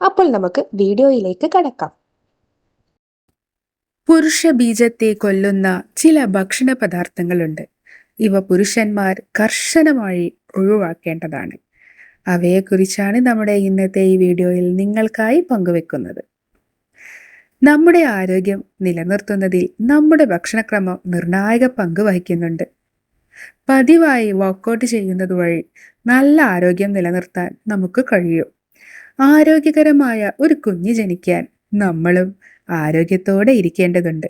അപ്പോൾ നമുക്ക് വീഡിയോയിലേക്ക് കടക്കാം. പുരുഷ ബീജത്തെ കൊല്ലുന്ന ചില ഭക്ഷണ പദാർത്ഥങ്ങളുണ്ട്. ഇവ പുരുഷന്മാർ കർശനമായി ഒഴിവാക്കേണ്ടതാണ്. അവയെക്കുറിച്ചാണ് നമ്മുടെ ഇന്നത്തെ ഈ വീഡിയോയിൽ നിങ്ങൾക്കായി പങ്കുവെക്കുന്നത്. നമ്മുടെ ആരോഗ്യം നിലനിർത്തുന്നതിൽ നമ്മുടെ ഭക്ഷണക്രമം നിർണായക പങ്ക് വഹിക്കുന്നുണ്ട്. പതിവായി വർക്കൗട്ട് ചെയ്യുന്നത് വഴി നല്ല ആരോഗ്യം നിലനിർത്താൻ നമുക്ക് കഴിയും. ആരോഗ്യകരമായ ഒരു കുഞ്ഞ് ജനിക്കാൻ നമ്മളും ആരോഗ്യത്തോടെ ഇരിക്കേണ്ടതുണ്ട്.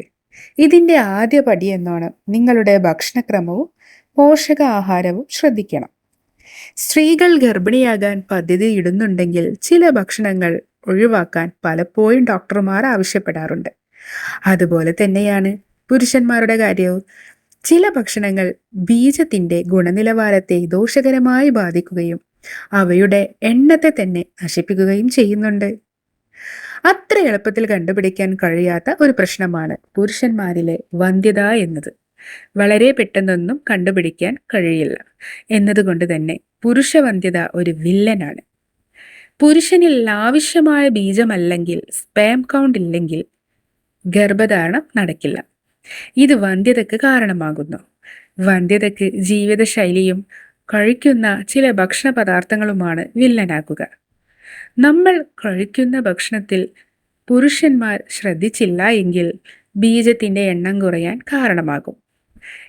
ഇതിന്റെ ആദ്യ പടി എന്നോണം നിങ്ങളുടെ ഭക്ഷണക്രമവും പോഷകാഹാരവും ശ്രദ്ധിക്കണം. സ്ത്രീകൾ ഗർഭിണിയാകാൻ പദ്ധതി ഇടുന്നുണ്ടെങ്കിൽ ചില ഭക്ഷണങ്ങൾ ഒഴിവാക്കാൻ പലപ്പോഴും ഡോക്ടർമാർ ആവശ്യപ്പെടാറുണ്ട്. അതുപോലെ തന്നെയാണ് പുരുഷന്മാരുടെ കാര്യവും. ചില ഭക്ഷണങ്ങൾ ബീജത്തിന്റെ ഗുണനിലവാരത്തെ ദോഷകരമായി ബാധിക്കുകയും അവയുടെ എണ്ണത്തെ തന്നെ നശിപ്പിക്കുകയും ചെയ്യുന്നുണ്ട്. അത്ര എളുപ്പത്തിൽ കണ്ടുപിടിക്കാൻ കഴിയാത്ത ഒരു പ്രശ്നമാണ് പുരുഷന്മാരിലെ വന്ധ്യത എന്നത്. വളരെ പെട്ടെന്നൊന്നും കണ്ടുപിടിക്കാൻ കഴിയില്ല. എന്നതുകൊണ്ട് തന്നെ പുരുഷ വന്ധ്യത ഒരു വില്ലനാണ്. പുരുഷനിൽ ആവശ്യമായ ബീജമല്ലെങ്കിൽ സ്പാം കൗണ്ട് ഇല്ലെങ്കിൽ ഗർഭധാരണം നടക്കില്ല. ഇത് വന്ധ്യതയ്ക്ക് കാരണമാകുന്നു. വന്ധ്യതയ്ക്ക് ജീവിതശൈലിയും കഴിക്കുന്ന ചില ഭക്ഷണ പദാർത്ഥങ്ങളുമാണ് വില്ലനാക്കുക. നമ്മൾ കഴിക്കുന്ന ഭക്ഷണത്തിൽ പുരുഷന്മാർ ശ്രദ്ധിച്ചില്ല എങ്കിൽ ബീജത്തിന്റെ എണ്ണം കുറയാൻ കാരണമാകും.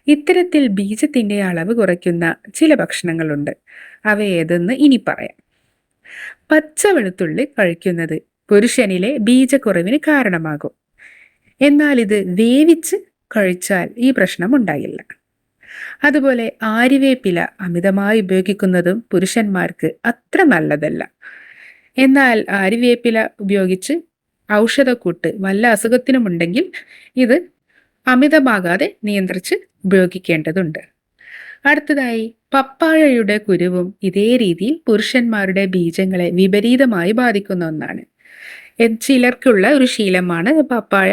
ഇത്തരത്തിൽ ബീജത്തിന്റെ അളവ് കുറയ്ക്കുന്ന ചില ഭക്ഷണങ്ങളുണ്ട്. അവ ഏതെന്ന് ഇനി പറയാം. പച്ച വെളുത്തുള്ളി കഴിക്കുന്നത് പുരുഷനിലെ ബീജക്കുറവിന് കാരണമാകും. എന്നാൽ ഇത് വേവിച്ച് കഴിച്ചാൽ ഈ പ്രശ്നം ഉണ്ടാകില്ല. അതുപോലെ ആര്യവേപ്പില അമിതമായി ഉപയോഗിക്കുന്നതും പുരുഷന്മാർക്ക് അത്ര നല്ലതല്ല. എന്നാൽ ആര്യവേപ്പില ഉപയോഗിച്ച് ഔഷധക്കൂട്ട് വല്ല അസുഖത്തിനുമുണ്ടെങ്കിൽ ഇത് അമിതമാകാതെ നിയന്ത്രിച്ച് ഉപയോഗിക്കേണ്ടതുണ്ട്. അടുത്തതായി പപ്പാഴയുടെ കുരുവും ഇതേ രീതിയിൽ പുരുഷന്മാരുടെ ബീജങ്ങളെ വിപരീതമായി ബാധിക്കുന്ന ഒന്നാണ്. ചിലർക്കുള്ള ഒരു ശീലമാണ് പപ്പായ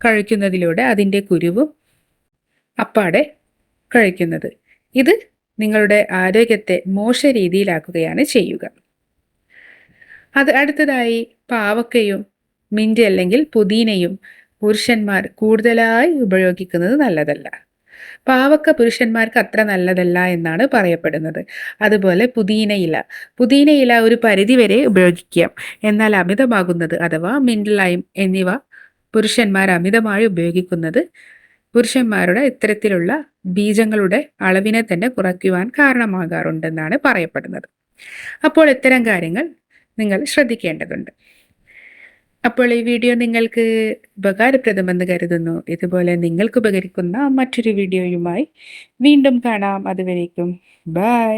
കഴിക്കുന്നതിലൂടെ അതിന്റെ കുരുവും അപ്പാടെ കഴിക്കുന്നത്. ഇത് നിങ്ങളുടെ ആരോഗ്യത്തെ മോശ രീതിയിലാക്കുകയാണ് ചെയ്യുക. അത് അടുത്തതായി പാവക്കയും മിന്റ് അല്ലെങ്കിൽ പുതിനയും പുരുഷന്മാർ കൂടുതലായി ഉപയോഗിക്കുന്നത് നല്ലതല്ല. പാവക്ക പുരുഷന്മാർക്ക് അത്ര നല്ലതല്ല എന്നാണ് പറയപ്പെടുന്നത്. അതുപോലെ പുതിനയില ഇല. പുതിന ഇല ഒരു പരിധിവരെ ഉപയോഗിക്കാം. എന്നാൽ അമിതമാകുന്നത് അഥവാ മിന്റ് ലൈം എന്നിവ പുരുഷന്മാർ അമിതമായി ഉപയോഗിക്കുന്നത് പുരുഷന്മാരുടെ ഇത്തരത്തിലുള്ള ബീജങ്ങളുടെ അളവിനെ തന്നെ കുറയ്ക്കുവാൻ കാരണമാകാറുണ്ടെന്നാണ് പറയപ്പെടുന്നത്. അപ്പോൾ ഇത്തരം കാര്യങ്ങൾ നിങ്ങൾ ശ്രദ്ധിക്കേണ്ടതുണ്ട്. അപ്പോൾ ഈ വീഡിയോ നിങ്ങൾക്ക് ഉപകാരപ്രദമെന്ന് കരുതുന്നു. ഇതുപോലെ നിങ്ങൾക്ക് ഉപകരിക്കുന്ന മറ്റൊരു വീഡിയോയുമായി വീണ്ടും കാണാം. അതുവരേക്കും ബൈ.